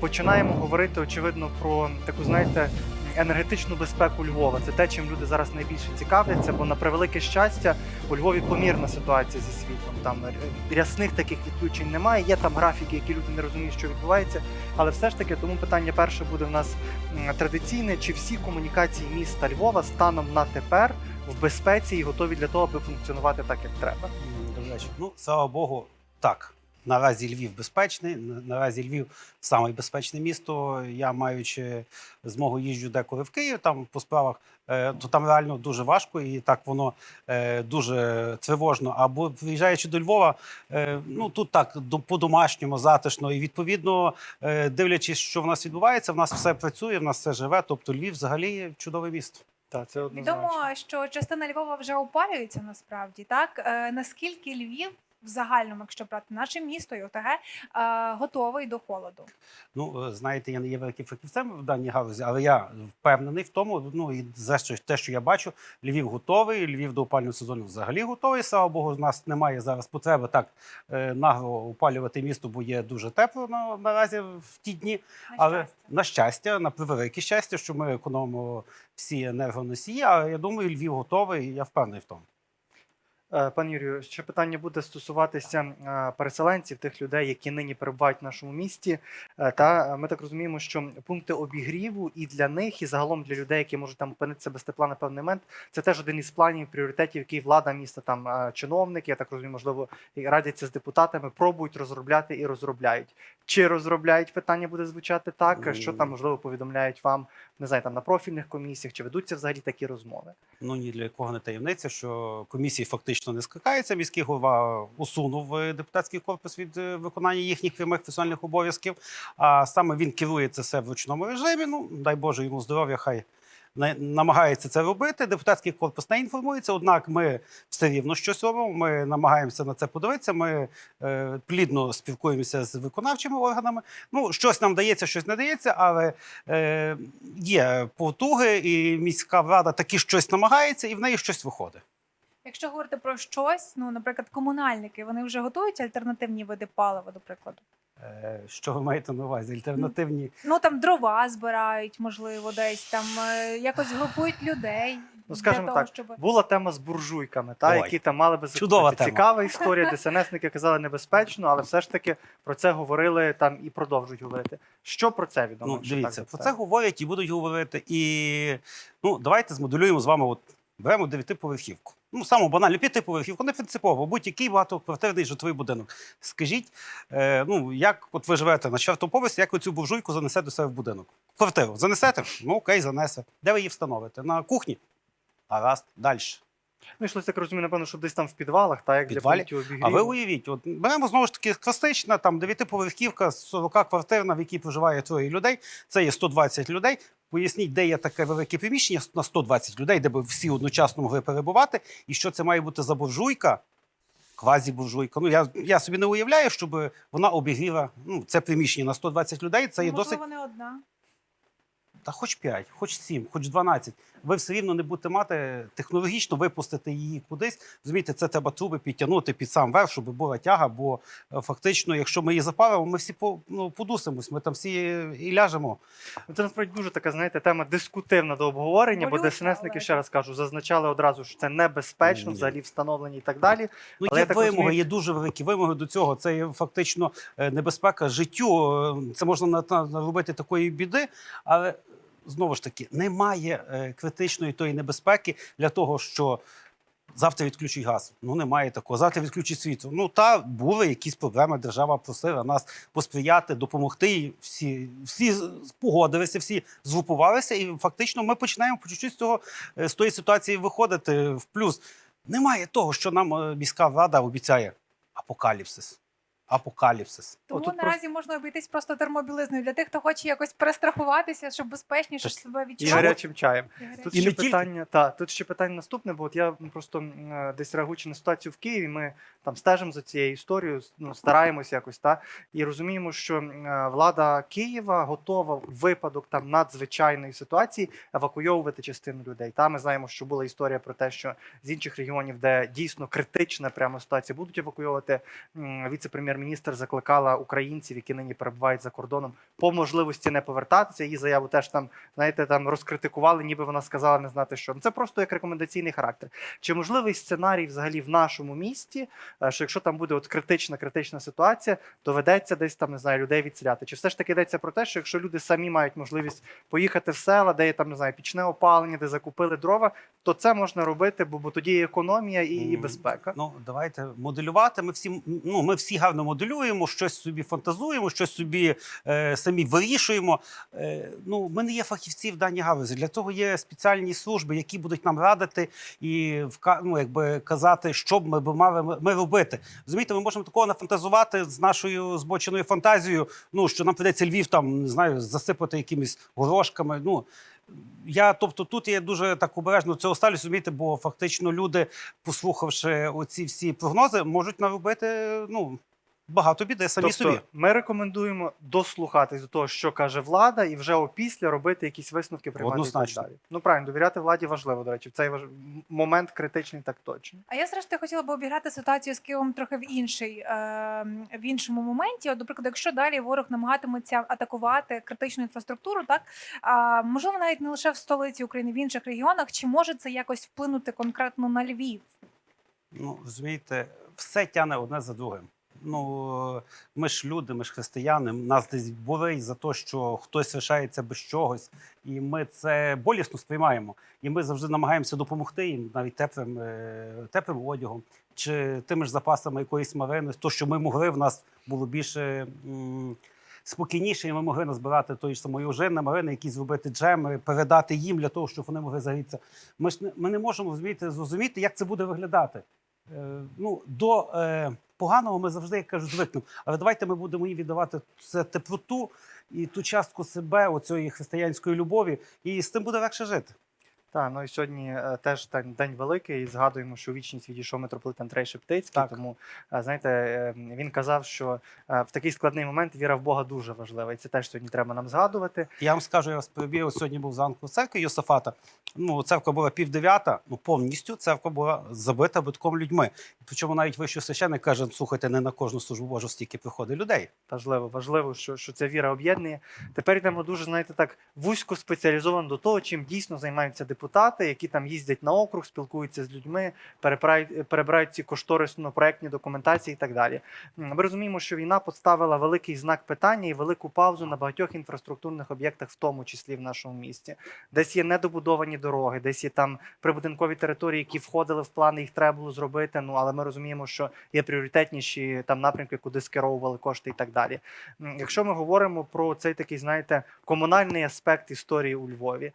починаємо говорити очевидно про таку, знаєте. Енергетичну безпеку Львова це те, чим люди зараз найбільше цікавляться, бо на превелике щастя у Львові помірна ситуація зі світлом. Там рясних таких відключень немає. Є там графіки, які люди не розуміють, що відбувається. Але все ж таки, тому питання перше буде в нас традиційне: чи всі комунікації міста Львова станом на тепер в безпеці і готові для того, аби функціонувати так, як треба? Ну, слава Богу, так. Наразі Львів безпечний. Наразі Львів саме безпечне місто. Я маючи змогу їжджу деколи в Київ там по справах, е, то там реально дуже важко і так воно е, дуже тривожно. Або приїжджаючи до Львова, е, ну тут так до- по-домашньому, затишно. І відповідно, дивлячись, що в нас відбувається, в нас все працює, в нас все живе. Тобто Львів взагалі чудове місто. Так, це однозначно. Відомо, що частина Львова вже опалюється насправді. Так Е, наскільки Львів в загальному, якщо брати наше місто і ОТГ, е, готовий до холоду? Ну, е, знаєте, я не є великим фахівцем в даній галузі, але я впевнений в тому. Ну і за що те, що я бачу, Львів готовий. Львів до опального сезону взагалі готовий. Слава Богу, в нас немає зараз потреби так е, нагло опалювати місто, бо є дуже тепло на, наразі в ті дні. На Але щастя. на щастя, на превелике щастя, що ми економимо всі енергоносії. Але я думаю, Львів готовий. і Я впевнений в тому. Е, Пане Юрію, ще питання буде стосуватися е, переселенців, тих людей, які нині перебувають в нашому місті. Е, Та ми так розуміємо, що пункти обігріву і для них, і загалом для людей, які можуть там опинитися без тепла на певний момент, це теж один із планів, пріоритетів, який влада міста, там чиновники, я так розумію, можливо, радяться з депутатами, пробують розробляти і розробляють. Чи розробляють питання буде звучати так? Що там можливо повідомляють вам, не знаю, там на профільних комісіях, чи ведуться взагалі такі розмови? Ну ні для кого не таємниця, що комісії фактично не скликаються. Міський голова усунув е, депутатський корпус від е, виконання їхніх прямих функціональних обов'язків. А саме він керує це все в ручному режимі. Ну дай Боже йому здоров'я, хай на- намагається це робити. Депутатський корпус не інформується. Однак ми все рівно щось робимо. Ми намагаємося на це подивитися. Ми е, плідно спілкуємося з виконавчими органами. Ну, щось нам дається, щось не дається, але е, є потуги, і міська влада таки щось намагається, і в неї щось виходить. Якщо говорити про щось, ну наприклад, комунальники, вони вже готують альтернативні види палива, до прикладу. Е, Що ви маєте на увазі? Альтернативні Ну там дрова збирають, можливо, десь там е, якось групують людей. Ну, скажімо того, так, щоб Була тема з буржуйками, та, Ой, які там мали би чудова закупити. тема. Цікава історія. ДСНСники казали небезпечно, але все ж таки про це говорили там і продовжують говорити. Що про це відомо? ну дивіться, так про це говорять і будуть говорити. І ну давайте змоделюємо з вами. От беремо дев'ятиповерхівку. Ну саму банальну п'ятиповерхівку, не принципово, будь-який багатоквартирний житловий будинок. Скажіть, е, ну як от ви живете на четвертому поверсі, як ви цю буржуйку занесете до себе в будинок? Квартиру занесете? Ну окей, занесе. Де ви її встановите? На кухні? Гаразд, далі. Ну, йшлося так розумію, напевно, що десь там в підвалах, та як Підвалі? для пунктів А ви уявіть, от беремо знову ж таки класична там дев'ятиповерхівка, 40 квартирна, в якій проживає троє людей. Це є 120 людей. Поясніть, де є таке велике приміщення на 120 людей, де би всі одночасно могли перебувати, і що це має бути за буржуйка, квазі-буржуйка. Ну я, я собі не уявляю, щоб вона обігріла ну, це приміщення на 120 людей. Це є досить можливо не одна. та хоч 5, хоч 7, хоч 12. Ви все рівно не будете мати технологічно випустити її кудись. Розумієте, це треба труби підтягнути під сам верх, щоб була тяга. Бо е, фактично, якщо ми її запалимо, ми всі по, ну, подусимось, ми там всі і ляжемо. Це насправді дуже така, знаєте, тема дискутивна до обговорення, бо Болюча, ДСНСники, але ще раз кажу, зазначали одразу, що це небезпечно, Ні. взагалі встановлені і так далі. Ну, Але є так вимоги, розумію- є дуже великі вимоги до цього. Це є фактично е, небезпека життю. Е, Це можна на- на- наробити такої біди, але знову ж таки немає е, критичної тої небезпеки для того, що. Завтра відключить газ. Ну немає такого. Завтра відключить світло. Ну та були якісь проблеми. Держава просила нас посприяти, допомогти. І всі, всі погодилися, всі згрупувалися, і фактично ми починаємо по чуть-чуть з цього е, з тої ситуації виходити в плюс. Немає того, що нам е, міська влада обіцяє апокаліпсис. Апокаліпсис. Тому Отут наразі можна обійтись просто термобілизною для тих, хто хоче якось перестрахуватися, щоб безпечніше Так. себе І гарячим чаєм. І гарячим. Тут І ще питання, та тут ще питання наступне, бо от я просто е, десь реагуючи на ситуацію в Києві, ми там стежимо за цією історією, ну стараємось якось та і розуміємо, що е, влада Києва готова в випадок там надзвичайної ситуації евакуйовувати частину людей. Та ми знаємо, що була історія про те, що з інших регіонів, де дійсно критична прямо ситуація, будуть евакуйовувати М, віце-прем'єр прем'єр-міністр закликала українців, які нині перебувають за кордоном, по можливості не повертатися. Її заяву теж там, знаєте, там розкритикували, ніби вона сказала не знати що. Це просто як рекомендаційний характер. Чи можливий сценарій взагалі в нашому місті, е, що якщо там буде от критична критична ситуація, доведеться десь там не знаю людей відселяти? Чи все ж таки йдеться про те, що якщо люди самі мають можливість поїхати в села, де є там не знаю пічне опалення, де закупили дрова, то це можна робити, бо, бо тоді є економія і, і безпека. Ну давайте моделювати. Ми всі ну ми всі гарно моделюємо, щось собі фантазуємо, щось собі е, самі вирішуємо. Е, ну ми не є фахівці в даній галузі. Для того є спеціальні служби, які будуть нам радити і ну, якби казати, що б ми б мали ми- ми робити. Розумієте, ми можемо такого нафантазувати з нашою збоченою фантазією. Ну що нам придеться Львів там не знаю, засипати якимись горошками. Ну я, тобто, тут я дуже так обережно цього ставлюсь, розумієте, бо фактично люди, послухавши оці всі прогнози, можуть наробити ну багато біди самі тобто, собі. ми рекомендуємо дослухатись до того, що каже влада, і вже опісля робити якісь висновки, приймати і так далі. Ну правильно, довіряти владі важливо, до речі, в цей важ... момент критичний, так точно. А я зрештою хотіла б обіграти ситуацію з Києвом трохи в інший е, в іншому моменті. От, наприклад, якщо далі ворог намагатиметься атакувати критичну інфраструктуру, так а, можливо, навіть не лише в столиці України, в інших регіонах, чи може це якось вплинути конкретно на Львів? Ну розумієте, все тяне одне за другим. Ну ми ж люди, ми ж християни. Нас десь болить за те, що хтось лишається без чогось, і ми це болісно сприймаємо. І ми завжди намагаємося допомогти їм навіть теплим, е, теплим одягом чи тими ж запасами якоїсь марини. То, що ми могли, в нас було більше. Спокійніше, і ми могли назбирати тої ж самої ожини, марини, якісь зробити джеми, передати їм для того, щоб вони могли загрітися. Ми ж не, ми не можемо розумієте, зрозуміти, як це буде виглядати. Е, ну, до е, поганого ми завжди, як кажуть, звикнемо. Але давайте ми будемо їм віддавати це теплоту і ту частку себе, оцієї християнської любові, і з тим буде легше жити. Так, ну і сьогодні е, теж день, день великий. І згадуємо, що у вічність відійшов митрополит Андрей Шептицький. Так. Тому е, знаєте, е, він казав, що е, в такий складний момент віра в Бога дуже важлива. І це теж сьогодні треба нам згадувати. Я вам скажу, я вас переб'ю, сьогодні був зранку в церкві Йосафата. Ну, церква була півдев'ята, ну повністю церква була забита битком людьми. Причому навіть вищий священник каже: слухайте, не на кожну службу Божу стільки приходить людей. Важливо, важливо, що, що ця віра об'єднує. Тепер йдемо дуже, знаєте, так вузько спеціалізовано до того, чим дійсно займаються депутати, які там їздять на округ, спілкуються з людьми, перебирають, перебирають ці кошторисно-проектні документації і так далі. Ми розуміємо, що війна поставила великий знак питання і велику паузу на багатьох інфраструктурних об'єктах, в тому числі в нашому місті. Десь є недобудовані дороги, десь є там прибудинкові території, які входили в плани, їх треба було зробити. Ну але ми розуміємо, що є пріоритетніші там напрямки, куди скеровували кошти і так далі. Якщо ми говоримо про цей такий, знаєте, комунальний аспект історії у Львові.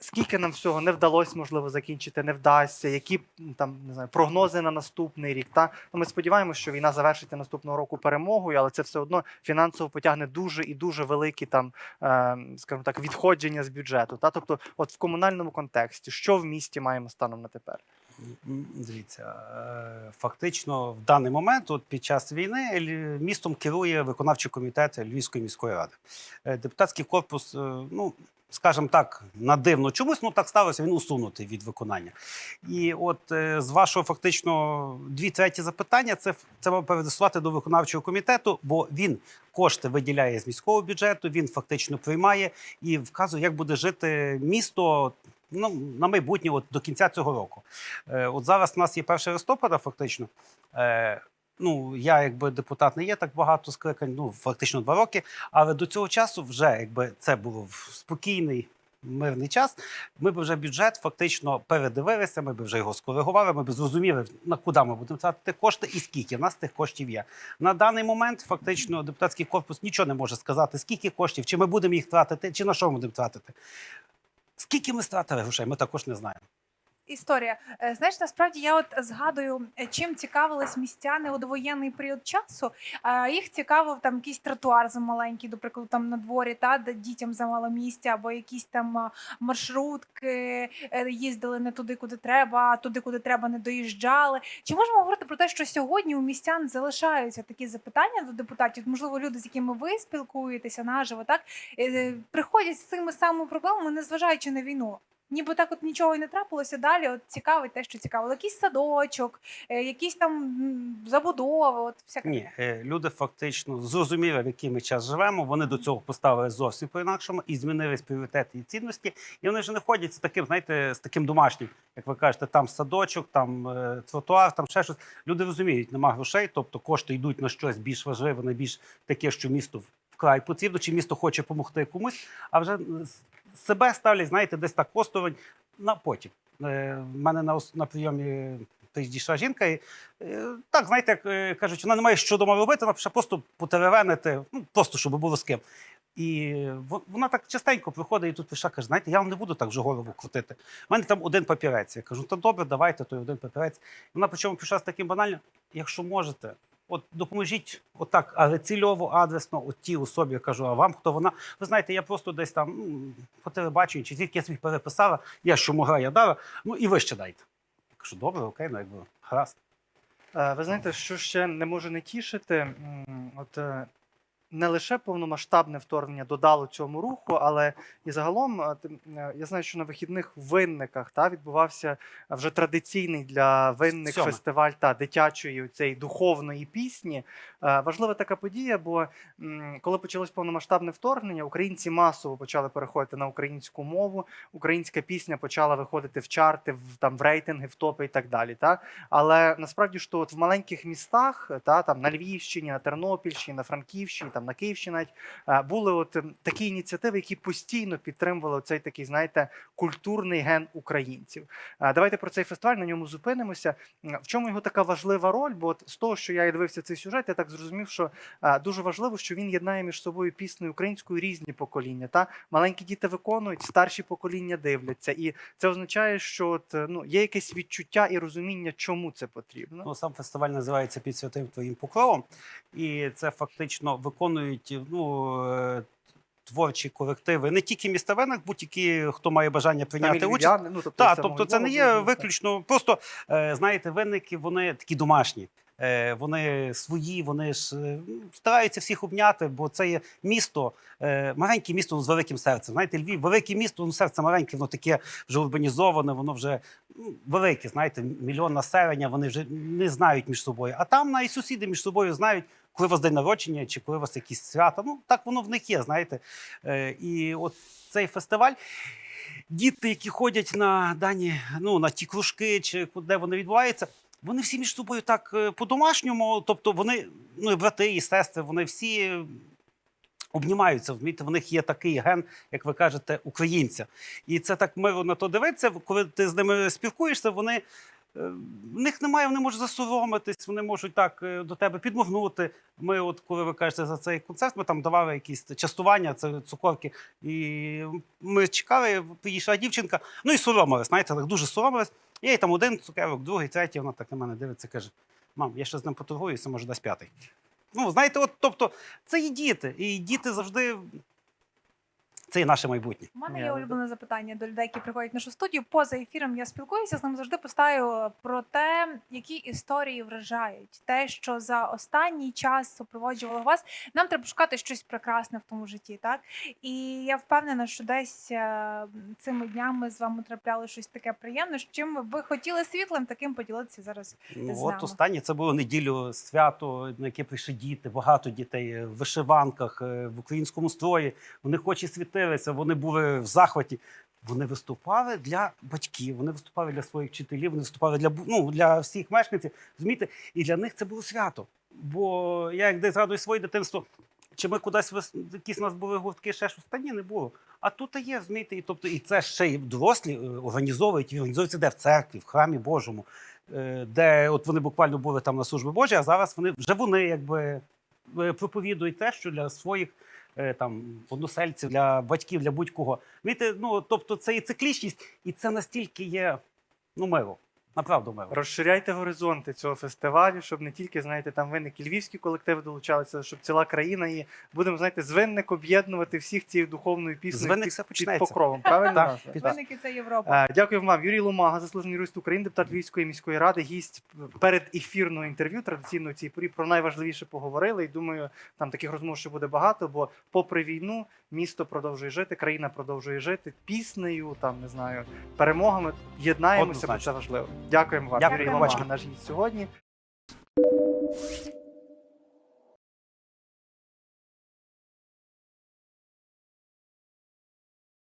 Скільки нам всього не вдалося, можливо, закінчити, не вдасться, які там не знаю, прогнози на наступний рік. Та ну, ми сподіваємося, що війна завершиться наступного року перемогою, але це все одно фінансово потягне дуже і дуже великі там, е, скажімо так, відходження з бюджету. Та тобто, от в комунальному контексті, що в місті маємо станом на тепер? Дивіться, е, фактично в даний момент, от під час війни, містом керує виконавчий комітет Львівської міської ради. Е, Депутатський корпус, е, ну скажімо так, надивно чомусь, ну так сталося, він усунутий від виконання. І от з вашого фактично дві треті запитання це треба передислувати до виконавчого комітету, бо він кошти виділяє з міського бюджету, він фактично приймає і вказує, як буде жити місто. Ну, на майбутнє, от до кінця цього року. Е, От зараз у нас є 1 листопада, фактично. Е, Ну, я якби депутат не є так багато скликань, ну фактично два роки. Але до цього часу, вже якби це було в спокійний. Мирний час, ми б вже бюджет фактично передивилися, ми б вже його скоригували, ми б зрозуміли, на куди ми будемо тратити кошти і скільки в нас тих коштів є. На даний момент фактично депутатський корпус нічого не може сказати, скільки коштів, чи ми будемо їх тратити, чи на що ми будемо тратити. Скільки ми стратили грошей, ми також не знаємо. Історія. Е, Знаєш, насправді я от згадую, е, чим цікавились містяни у довоєнний період часу. Їх цікавив там якийсь тротуар замаленький, до прикладу, там на дворі, та де дітям замало місця, або якісь там маршрутки е, їздили не туди, куди треба, а туди, куди треба, не доїжджали. Чи можемо говорити про те, що сьогодні у містян залишаються такі запитання до депутатів? Можливо, люди, з якими ви спілкуєтеся наживо, так приходять з цими самими проблемами, незважаючи на війну. Ніби так от нічого і не трапилося далі. От цікавить те, що цікаво. Якийсь садочок, е, якісь там забудови, от всяке. Ні, е, люди фактично зрозуміли, в який ми час живемо. Вони до цього поставили зовсім по-інакшому і змінились пріоритети і цінності. І вони вже не ходять з таким, знаєте, з таким домашнім, як ви кажете, там садочок, там е, тротуар, там ще щось. Люди розуміють, нема грошей, тобто кошти йдуть на щось більш важливе, на більш таке, що місто вкрай потрібно, чи місто хоче допомогти комусь, а вже себе ставлять, знаєте, десь так осторонь на потім. Е, В мене на, на прийомі підійшла жінка, і е, так, знаєте, як е, кажуть, вона не має що дома робити, вона пише просто потеревенити, ну просто щоб було з ким. І вона так частенько приходить і тут пише, каже, знаєте, я вам не буду так вже голову крутити. У мене там один папірець. Я кажу, то добре, давайте той один папірець. І вона причому пішла з таким банальним, якщо можете, от допоможіть отак, але цільово, адресно, от тій особі, я кажу, а вам хто вона? Ви знаєте, я просто десь там ну, по телебаченню, чи звідки я собі переписала, я що могла, я дала, ну і ви ще дайте. Я кажу, добре, окей, ну якби гаразд. Е, Ви знаєте, що ще не може не тішити, от е, не лише повномасштабне вторгнення додало цьому руху, але і загалом е, е, я знаю, що на вихідних в винниках та відбувався вже традиційний для винник Сьоме. фестиваль та дитячої цієї духовної пісні. Е, Важлива така подія, бо коли почалось повномасштабне вторгнення, українці масово почали переходити на українську мову. Українська пісня почала виходити в чарти, в там в рейтинги, в топи і так далі. Та але насправді що от в маленьких містах, та там на Львівщині, на Тернопільщині, на Франківщині, там на Київщині навіть були от ем, такі ініціативи, які постійно підтримували цей такий, знаєте, культурний ген українців. Давайте про цей фестиваль на ньому зупинимося. В чому його така важлива роль? Бо от з того, що я і дивився цей сюжет, я так зрозумів, що дуже важливо, що він єднає між собою піснею українською різні покоління. Та маленькі діти виконують, старші покоління дивляться, і це означає, що от, е, ну є якесь відчуття і розуміння, чому це потрібно. Ну, сам фестиваль називається під святим твоїм покровом, і це фактично виконують ну, е, творчі колективи не тільки містовинок, будь-які, хто має бажання прийняти участь. ну, тобто, Так, тобто це не є так. виключно. Просто е, знаєте, винники вони такі домашні. Е, Вони свої, вони ж стараються всіх обняти, бо це є місто, маленьке місто з великим серцем. Знаєте, Львів, велике місто, ну серце маленьке, воно таке вже урбанізоване, воно вже ну, велике. Знаєте, мільйон населення, вони вже не знають між собою. А там навіть сусіди між собою знають, коли у вас день народження чи коли у вас якісь свята. Ну так воно в них є, знаєте. Е, І от цей фестиваль діти, які ходять на дані, ну на ті кружки, чи де вони відбуваються, вони всі між собою так е, по-домашньому. Тобто вони, ну і брати, і сестри, вони всі. Обнімаються, розумієте, в них є такий ген, як ви кажете, українця. І це так мило на то дивитися, коли ти з ними спілкуєшся, вони в них немає, вони можуть засоромитись, вони можуть так е, до тебе підмовнути. Ми, от коли ви кажете за цей концерт, ми там давали якісь частування, це цукорки. І ми чекали, підійшла дівчинка, ну і соромилась, знаєте, так дуже соромилась. Я їй там один цукерок, другий, третій, вона так на мене дивиться, каже: мам, я ще з ним поторгуюся, може дасть п'ятий. Ну, знаєте, от тобто, це і діти, і діти завжди. Це і наше майбутнє. У мене є улюблене запитання до людей, які приходять в нашу студію. Поза ефіром я спілкуюся з ним завжди поставлю про те, які історії вражають. Те, що за останній час супроводжувало вас. Нам треба шукати щось прекрасне в тому житті, так? І я впевнена, що десь е, цими днями з вами трапляли щось таке приємне, з чим ви хотіли світлим таким поділитися зараз. Ну, з от останнє це було неділю свято, на яке прийшли діти, багато дітей е, в вишиванках, е, в українському строї. Вони хоч і світилися, вони були в захваті. Вони виступали для батьків, вони виступали для своїх вчителів, вони виступали для ну, для всіх мешканців. Розумієте? І для них це було свято. Бо я як десь згадую своє дитинство, чи ми кудись якісь у нас були гуртки, ще щось, та ні, не було. А тут є, розумієте, і тобто, і це ще й дорослі е, організовують, і організуються де в церкві, в храмі Божому, е, де от вони буквально були там на службі Божій, а зараз вони вже вони якби е, проповідують те, що для своїх там односельців, для батьків, для будь-кого. Знаєте, ну тобто це і циклічність, і це настільки є ну мило. Направду мило. Розширяйте горизонти цього фестивалю, щоб не тільки знаєте, там винник і львівські колективи долучалися, щоб ціла країна і будемо знаєте, з винник об'єднувати всіх цією духовною піснею під, під покровом. Правильно? Так, назва? під- Так. Винники це Європа. Е, Дякую вам, Юрій Ломага, заслужений юрист України, депутат Львівської міської ради, гість перед ефірного інтерв'ю. Традиційно цій порі про найважливіше поговорили. І думаю, там таких розмов ще буде багато, бо попри війну місто продовжує жити, країна продовжує жити піснею, там не знаю, перемогами. Єднаємося, бо це важливо. Дякуємо вам. Дякую, Юрій вам. Побачення. наш гість сьогодні.